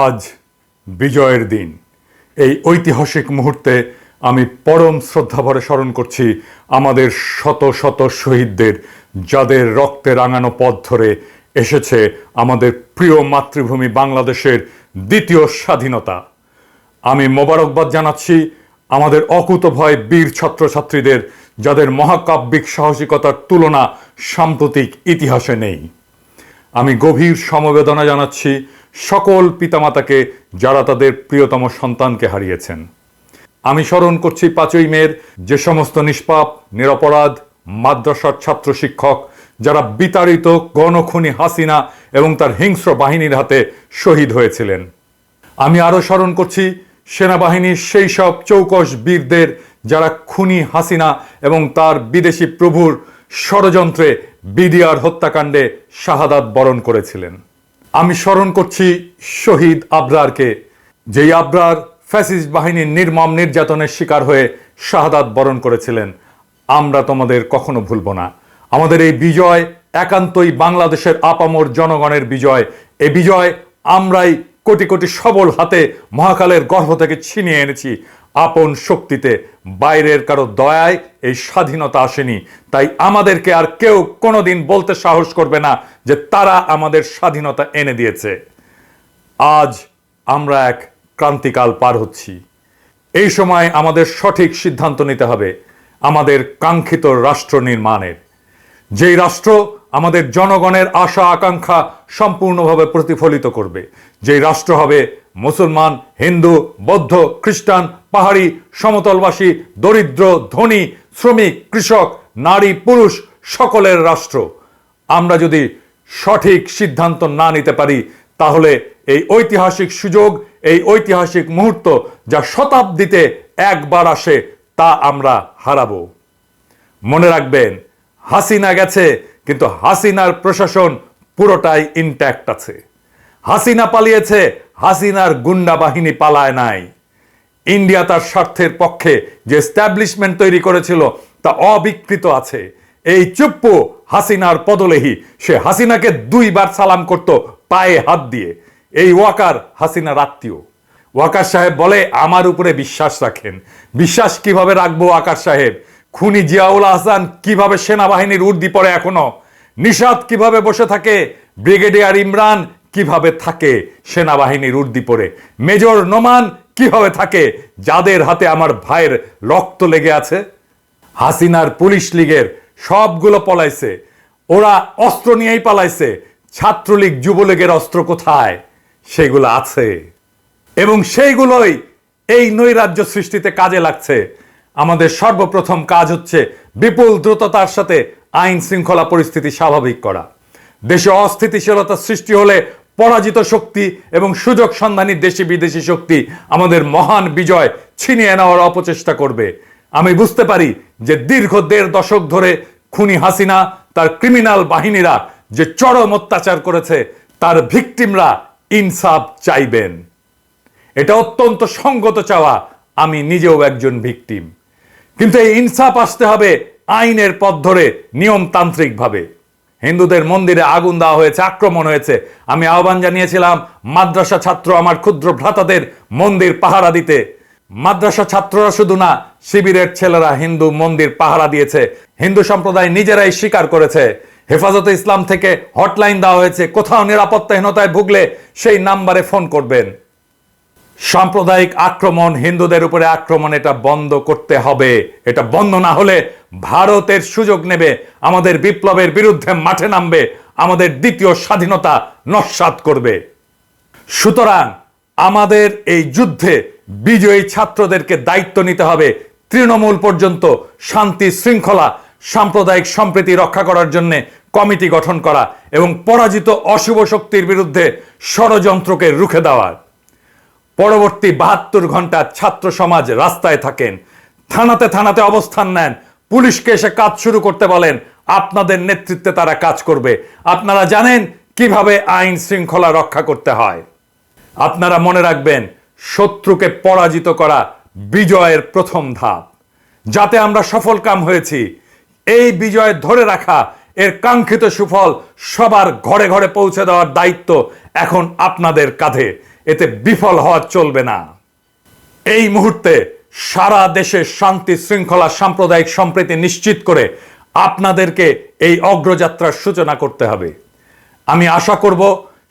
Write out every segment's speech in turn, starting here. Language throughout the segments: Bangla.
আজ বিজয়ের দিন। এই ঐতিহাসিক মুহূর্তে আমি পরম শ্রদ্ধাভরে স্মরণ করছি আমাদের শত শত শহীদদের, যাদের রক্তে রাঙানো পথ ধরে এসেছে আমাদের প্রিয় মাতৃভূমি বাংলাদেশের দ্বিতীয় স্বাধীনতা। আমি মোবারকবাদ জানাচ্ছি আমাদের অকুতভয় বীর ছাত্রছাত্রীদের, যাদের মহাকাব্যিক সাহসিকতার তুলনা সাম্প্রতিক ইতিহাসে নেই। আমি গভীর সমবেদনা জানাচ্ছি সকল পিতামাতাকে যারা তাদের প্রিয়তম সন্তানকে হারিয়েছেন। আমি স্মরণ করছি পাঁচই মেয়ের যে সমস্ত নিষ্পাপ, নিরপরাধ, মাদ্রাসার ছাত্র শিক্ষক, যারা বিতাড়িত গণখুনি হাসিনা এবং তার হিংস্র বাহিনীর হাতে শহীদ হয়েছিলেন। আমি আরও স্মরণ করছি সেনাবাহিনীর সেই সব চৌকস বীরদের যারা খুনি হাসিনা এবং তার বিদেশি প্রভুর ষড়যন্ত্রে বিডিআর হত্যাকাণ্ডে শাহাদাত বরণ করেছিলেন। আমি স্মরণ করছি শহীদ আবরারকে, যেই আবরার ফ্যাসিস্ট বাহিনীর নির্মম নির্যাতনের শিকার হয়ে শাহাদাত বরণ করেছিলেন। আমরা তোমাদের কখনো ভুলব না। আমাদের এই বিজয় একান্তই বাংলাদেশের আপামর জনগণের বিজয়। এই বিজয় আমরাই কোটি কোটি সবল হাতে মহাকালের গর্ভ থেকে ছিনিয়ে এনেছি। আপন শক্তিতে বাইরের কারও দয়ায় এই স্বাধীনতা আসেনি। তাই আমাদেরকে আর কেউ কোনোদিন বলতে সাহস করবে না যে তারা আমাদের স্বাধীনতা এনে দিয়েছে। আজ আমরা এক ক্রান্তিকাল পার হচ্ছি। এই সময় আমাদের সঠিক সিদ্ধান্ত নিতে হবে, আমাদের কাঙ্ক্ষিত রাষ্ট্র নির্মাণের। যেই রাষ্ট্র আমাদের জনগণের আশা আকাঙ্ক্ষা সম্পূর্ণভাবে প্রতিফলিত করবে, যেই রাষ্ট্র হবে মুসলমান, হিন্দু, বৌদ্ধ, খ্রিস্টান, পাহাড়ি, সমতলবাসী, দরিদ্র, ধনী, শ্রমিক, কৃষক, নারী, পুরুষ সকলের রাষ্ট্র। আমরা যদি সঠিক সিদ্ধান্ত না নিতে পারি, তাহলে এই ঐতিহাসিক সুযোগ, এই ঐতিহাসিক মুহূর্ত যা শতাব্দীতে একবার আসে, তা আমরা হারাবো। মনে রাখবেন, হাসিনা গেছে, কিন্তু হাসিনার প্রশাসন পুরোটাই ইনট্যাক্ট আছে। হাসিনা পালিয়েছে হাসিনার গুন্ডা বাহিনী পালায় নাই। ইন্ডিয়া তার স্বার্থের পক্ষে যে স্ট্যাবলিশমেন্ট তৈরি করেছিল তা অবিকৃত আছে। এই চুপ্পু হাসিনার পদলেহি, সে হাসিনাকে দুইবার সালাম করত পায়ে হাত দিয়ে। এই ওয়াকার হাসিনার আত্মীয়। ওয়াকার সাহেব বলে, আমার উপরে বিশ্বাস রাখেন। বিশ্বাস কীভাবে রাখব ওয়াকার সাহেব? খুনি জিয়াউল আহসান কীভাবে সেনাবাহিনীর উর্দি পড়ে এখনও? নিষাদ কীভাবে বসে থাকে? ব্রিগেডিয়ার ইমরান কীভাবে থাকে সেনাবাহিনীর উর্দি পরে মেজর নোমান কীভাবে থাকে? যাদের হাতে আমার ভাইয়ের রক্ত লেগে আছে? হাসিনার পুলিশ লীগের সবগুলো পলাইছে। ওরা অস্ত্র নিয়েই পালাইছে। ছাত্রলীগ, যুবলীগের অস্ত্র কোথায়? সেগুলো আছে। এবং সেইগুলোই এই নৈরাজ্য সৃষ্টিতে কাজে লাগছে। আমাদের সর্বপ্রথম কাজ হচ্ছে বিপুল দ্রুততার সাথে আইন শৃঙ্খলা পরিস্থিতি স্বাভাবিক করা। দেশে অস্থিতিশীলতা সৃষ্টি হলে পরাজিত শক্তি এবং সুযোগ সন্ধানী দেশি বিদেশি শক্তি আমাদের মহান বিজয় ছিনিয়ে নেওয়ার অপচেষ্টা করবে। আমি বুঝতে পারি যে দীর্ঘ দেড় দশক ধরে খুনি হাসিনা, তার ক্রিমিনাল বাহিনীরা যে চরম অত্যাচার করেছে, তার ভিকটিমরা ইনসাফ চাইবেন। এটা অত্যন্ত সঙ্গত চাওয়া, আমি নিজেও একজন ভিকটিম। কিন্তু এই ইনসাফ আসতে হবে আইনের পথ ধরে নিয়মতান্ত্রিকভাবে। হিন্দুদের মন্দিরে আগুন দেওয়া হয়েছে, আক্রমণ হয়েছে। আমি আহ্বান জানিয়েছিলাম, মাদ্রাসা ছাত্র আমার ক্ষুদ্র ভ্রাতাদের মন্দির পাহারা দিতে। মাদ্রাসা ছাত্ররা শুধু না, শিবিরের ছেলেরা হিন্দু মন্দির পাহারা দিয়েছে। হিন্দু সম্প্রদায় নিজেরাই স্বীকার করেছে। হেফাজতে ইসলাম থেকে হটলাইন দেওয়া হয়েছে। কোথাও নিরাপত্তাহীনতায় ভুগলে সেই নাম্বারে ফোন করবেন। সাম্প্রদায়িক আক্রমণ, হিন্দুদের উপরে আক্রমণ, এটা বন্ধ করতে হবে। এটা বন্ধ না হলে ভারতের সুযোগ নেবে, আমাদের বিপ্লবের বিরুদ্ধে মাঠে নামবে, আমাদের দ্বিতীয় স্বাধীনতা নস্বাত করবে। সুতরাং আমাদের এই যুদ্ধে বিজয়ী ছাত্রদেরকে দায়িত্ব নিতে হবে, তৃণমূল পর্যন্ত শান্তি শৃঙ্খলা, সাম্প্রদায়িক সম্প্রীতি রক্ষা করার জন্য কমিটি গঠন করা এবং পরাজিত অশুভ শক্তির বিরুদ্ধে ষড়যন্ত্রকে রুখে দেওয়ার পরবর্তী বাহাত্তর ঘণ্টা ছাত্র সমাজ রাস্তায় থাকেন। থানাতে থানাতে অবস্থান নেন। পুলিশকে এসে কাজ শুরু করতে বলেন, আপনাদের নেতৃত্বে তারা কাজ করবে। আপনারা জানেন কীভাবে আইন শৃঙ্খলা রক্ষা করতে হয়। আপনারা মনে রাখবেন, শত্রুকে পরাজিত করা বিজয়ের প্রথম ধাপ। যাতে আমরা সফল কাম হয়েছি, এই বিজয় ধরে রাখা, এর কাঙ্ক্ষিত সুফল সবার ঘরে ঘরে পৌঁছে দেওয়ার দায়িত্ব এখন আপনাদের কাঁধে। এতে বিফল হওয়া চলবে না। এই মুহূর্তে সারা দেশে শান্তি শৃঙ্খলা সাম্প্রদায়িক সম্প্রীতি নিশ্চিত করে আপনাদেরকে এই অগ্রযাত্রার সূচনা করতে হবে। আমি আশা করব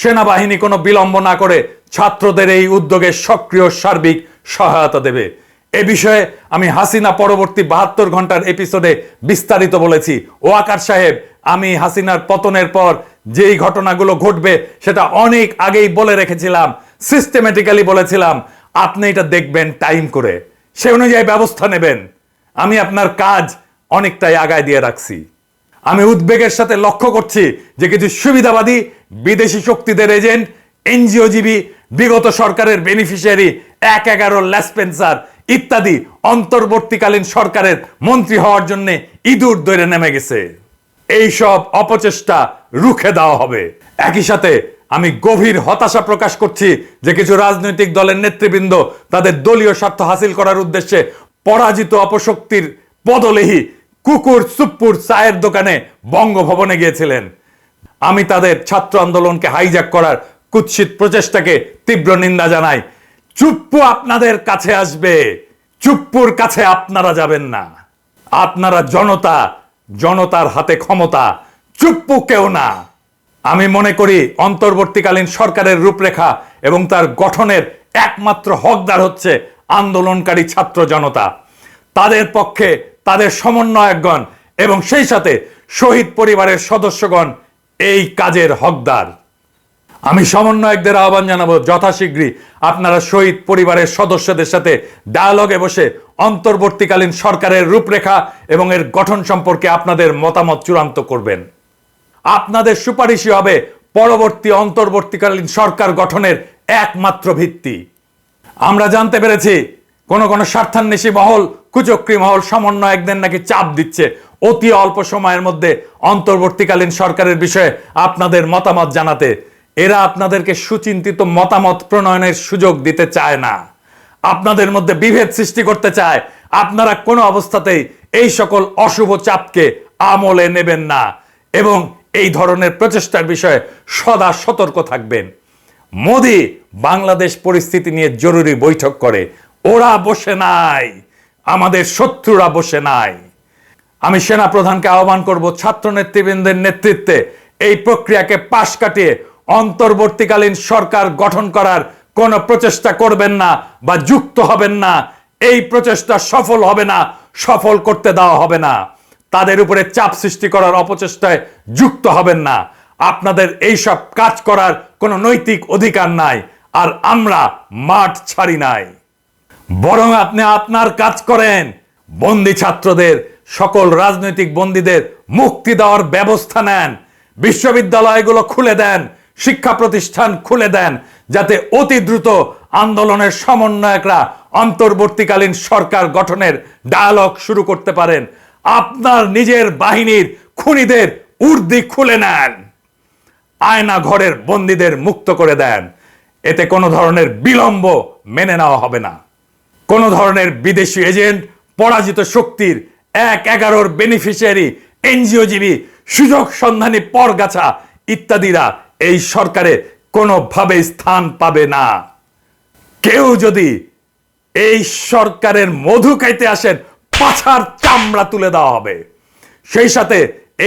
সেনাবাহিনী কোনো বিলম্ব না করে ছাত্রদের এই উদ্যোগে সক্রিয় সার্বিক সহায়তা দেবে। এ বিষয়ে আমি হাসিনা পরবর্তী বাহাত্তর ঘণ্টার এপিসোডে বিস্তারিত বলেছি। ওয়াকার সাহেব, আমি হাসিনার পতনের পর যেই ঘটনাগুলো ঘটবে সেটা অনেক আগেই বলে রেখেছিলাম। সিস্টেমেটিক্যালি বলেছিলাম, আপনি এটা দেখবেন টাইম করে। সে অনুযায়ী ব্যবস্থা নেবেন। আমি আপনার কাজ অনেকটাই আগায় দিয়ে রাখছি। আমি উদ্বেগের সাথে লক্ষ্য করছি যে কিছু সুবিধাবাদী বিদেশি শক্তিদের এজেন্ট, এনজিওজীবী, বিগত সরকারের বেনিফিশিয়ারি এক এগারো ল্যাসপেন্সার ইত্যাদি অন্তর্বর্তীকালীন সরকারের মন্ত্রী হওয়ার জন্য ইঁদুর দৈরে নেমে গেছে। এইসব অপচেষ্টা রুখে দেওয়া হবে। একই সাথে আমি গভীর হতাশা প্রকাশ করছি যে কিছু রাজনৈতিক দলের নেতৃবৃন্দ তাদের দলীয় স্বার্থ হাসিল করার উদ্দেশ্যে পরাজিত অপশক্তির পদলেহি কুকুর সুপ্পুর চায়ের দোকানে বঙ্গভবনে গিয়েছিলেন। আমি তাদের ছাত্র আন্দোলনকে হাইজ্যাক করার কুৎসিত প্রচেষ্টাকে তীব্র নিন্দা জানাই। চুপ্পু আপনাদের কাছে আসবে। চুপ্পুর কাছে আপনারা যাবেন না। আপনারা জনতা, জনতার হাতে ক্ষমতা, চুপ্পু কেউ না। আমি মনে করি অন্তর্বর্তীকালীন সরকারের রূপরেখা এবং তার গঠনের একমাত্র হকদার হচ্ছে আন্দোলনকারী ছাত্র জনতা। তাদের পক্ষে তাদের সমন্বয়কগণ এবং সেই সাথে শহীদ পরিবারের সদস্যগণ এই কাজের হকদার। আমি সমন্বয়কদের আহ্বান জানাব যথাশীঘ্রই আপনারা শহীদ পরিবারের সদস্যদের সাথে ডায়ালগে বসে অন্তর্বর্তীকালীন সরকারের রূপরেখা এবং এর গঠন সম্পর্কে আপনাদের মতামত চূড়ান্ত করবেন। আপনাদের সুপারিশই হবে পরবর্তী অন্তর্বর্তীকালীন সরকার গঠনের একমাত্র ভিত্তি। আমরা জানতে পেরেছি, কোন কোন স্বার্থান্বেষী মহল, কুচক্রী মহল সমন্বয়কদের নাকি চাপ দিচ্ছে। অতি অল্প সময়ের মধ্যে অন্তর্বর্তীকালীন সরকারের বিষয়ে আপনাদের মতামত জানাতে। এরা আপনাদেরকে সুচিন্তিত মতামত প্রণয়নের সুযোগ দিতে চায় না। আপনাদের মধ্যে বিভেদ সৃষ্টি করতে চায়। আপনারা কোনো অবস্থাতেই এই সকল অশুভ চাপকে আমলে নেবেন না। এবং এই ধরনের প্রচেষ্টার বিষয়ে সদা সতর্ক থাকবেন। মোদি বাংলাদেশ পরিস্থিতি নিয়ে জরুরি বৈঠক করে। ওরা বসে নাই, আমাদের শত্রুরা বসে নাই। আমি সেনা প্রধানকে আহ্বান করব ছাত্র নেতৃবৃন্দের নেতৃত্বে এই প্রক্রিয়াকে পাশ কাটিয়ে অন্তর্বর্তীকালীন সরকার গঠন করার কোনো প্রচেষ্টা করবেন না বা যুক্ত হবেন না। এই প্রচেষ্টা সফল হবে না, সফল করতে দেওয়া হবে না। তাদের উপরে চাপ সৃষ্টি করার অপচেষ্টায় যুক্ত হবেন না। আপনাদের এই সব কাজ করার কোনো নৈতিক অধিকার নাই, আর আমরা মাঠ ছাড়ি নাই। বরং আপনি আপনার কাজ করেন। বন্দি ছাত্রদের, সকল রাজনৈতিক বন্দীদের মুক্তি দেওয়ার ব্যবস্থা নেন। বিশ্ববিদ্যালয়গুলো খুলে দেন, শিক্ষা প্রতিষ্ঠান খুলে দেন, যাতে অতি দ্রুত আন্দোলনের সমন্বয়করা অন্তর্বর্তীকালীন সরকার গঠনের ডায়ালগ শুরু করতে পারেন। আপনার নিজের বাহিনীর খুনিদের উর্দি খুলে নেন। আয়না ঘরের বন্দীদের মুক্ত করে দেন। এতে কোনো ধরনের বিলম্ব মেনে নেওয়া হবে না। কোনো ধরনের বিদেশি এজেন্ট, পরাজিত শক্তির এক এগারোর বেনিফিশিয়ারি এনজিওজীবী, সুযোগ সন্ধানী পরগাছা ইত্যাদিরা এই সরকারে কোনোভাবে স্থান পাবে না। কেউ যদি এই সরকারের মধু খাইতে আসেন পাছার চামড়া তুলে দেওয়া হবে। সেই সাথে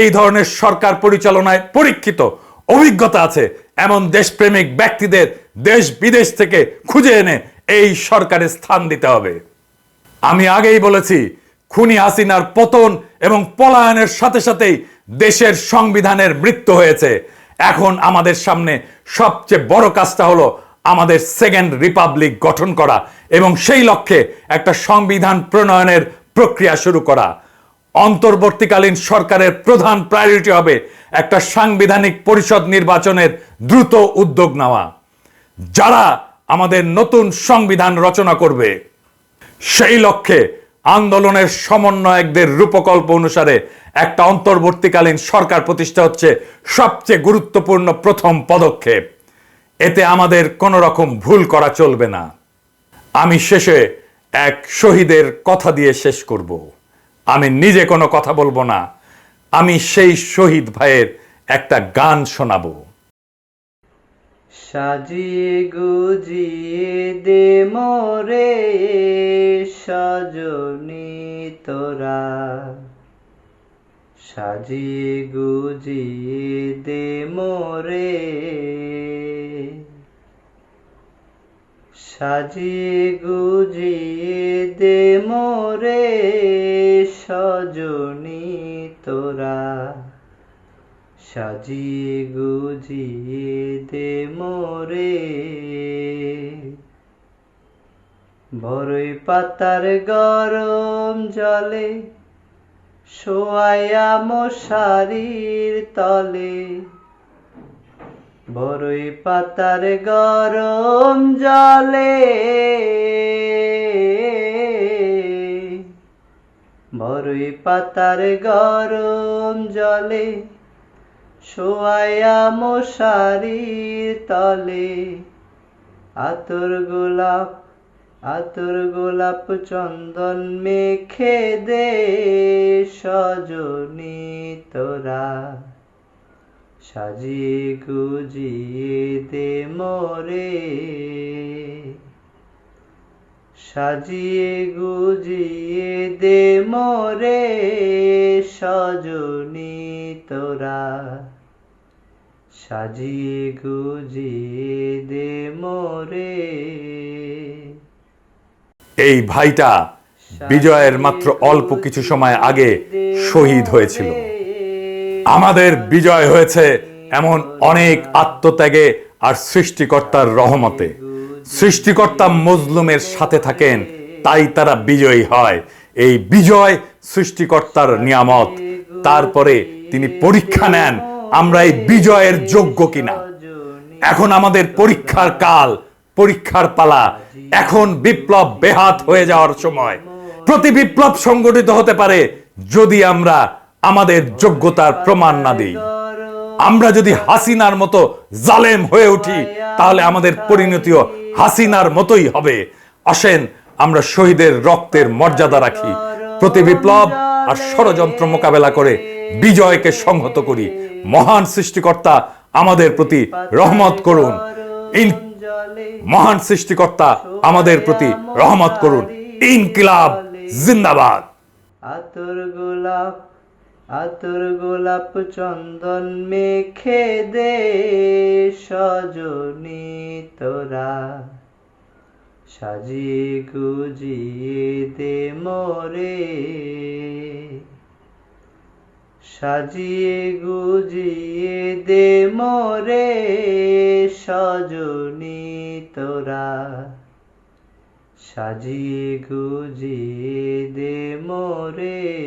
এই ধরনের সরকার পরিচালনায় পরীক্ষিত অভিজ্ঞতা আছে এমন দেশপ্রেমিক ব্যক্তিদের দেশ বিদেশ থেকে খুঁজে এনে এই সরকারে স্থান দিতে হবে। আমি আগেই বলেছি, খুনি হাসিনার পতন এবং পলায়নের সাথে সাথেই দেশের সংবিধানের মৃত্যু হয়েছে। এখন আমাদের সামনে সবচেয়ে বড় কাজটা হলো আমাদের সেকেন্ড রিপাবলিক গঠন করা এবং সেই লক্ষ্যে একটা সংবিধান প্রণয়নের প্রক্রিয়া শুরু করা। অন্তর্বর্তীকালীন সরকারের প্রধান প্রায়োরিটি হবে একটা সাংবিধানিক পরিষদ নির্বাচনের দ্রুত উদ্যোগ নেওয়া। যারা আমাদের নতুন সংবিধান রচনা করবে, সেই লক্ষ্যে আন্দোলনের সমন্বয়কদের রূপকল্প অনুসারে একটা অন্তর্বর্তীকালীন সরকার প্রতিষ্ঠা হচ্ছে সবচেয়ে গুরুত্বপূর্ণ প্রথম পদক্ষেপ। এতে আমাদের কোনো রকম ভুল করা চলবে না। আমি শেষে এক শহীদের কথা দিয়ে শেষ করব। আমি নিজে কোনো কথা বলব না। আমি সেই শহীদ ভাইয়ের একটা গান শোনাবো। সাজিয়ে গুজিয়ে দে মোরে, সজনি তোরা। সাজিয়ে গুজিয়ে দে মোরে সাজিয়ে গুজিয়ে দে মোরে সজনি তোরা। সাজিয়ে গুজিয়ে দে মোরে বড়ই পাতার গরম জলে শোয়াইয়া মশারির তলে। বড়ই পাতার গরম জলে। বড়ই পাতার গরম জলে শোয়াইয়া মশারির তলে। আতর গোলাপ আতর গোলাপ চন্দন মেখে দে সজনি তোরা। সাজিয়ে গুজিয়ে দে মোরে। সাজিয়ে গুজিয়ে দে মোরে, সজনি তোরা। সাজিয়ে গুজিয়ে দে মোরে। এই ভাইটা বিজয়ের মাত্র অল্প কিছু সময় আগে শহীদ হয়েছিল। আমাদের বিজয় হয়েছে এমন অনেক আত্মত্যাগে আর সৃষ্টিকর্তার রহমতে। সৃষ্টিকর্তা মজলুমের সাথে থাকেন, তাই তারা বিজয়ী হয়। এই বিজয় সৃষ্টিকর্তার নিয়ামত। তারপরে তিনি পরীক্ষা নেন, আমরা এই বিজয়ের যোগ্য কিনা। এখন আমাদের পরীক্ষার কাল, পরীক্ষার পালা। এখন বিপ্লব বেহাত হয়ে যাওয়ার সময়। প্রতি বিপ্লব সংগঠিত হতে পারে যদি আমরা আমাদের যোগ্যতার প্রমাণ না দিই। আমরা যদি হাসিনার মতো জালেম হয়ে উঠি, তাহলে আমাদের পরিণতিও হাসিনার মতোই হবে। আসেন, আমরা শহীদের রক্তের মর্যাদা রাখি। প্রতি বিপ্লব আর ষড়যন্ত্র মোকাবেলা করে বিজয়কে সংহত করি। মহান সৃষ্টিকর্তা আমাদের প্রতি রহমত করুন। মহান সৃষ্টিকর্তা আমাদের প্রতি রহমত করুন। ইনকিলাব, জিন্দাবাদ। আতর গোলাপ আতর গোলাপ চন্দন মেখে দে সজনি তোরা। সাজিয়ে গুজিয়ে দে মোরে। সাজিয়ে গুজিয়ে দে মোরে সজনি তোরা। সাজিয়ে গুজিয়ে দে মোরে।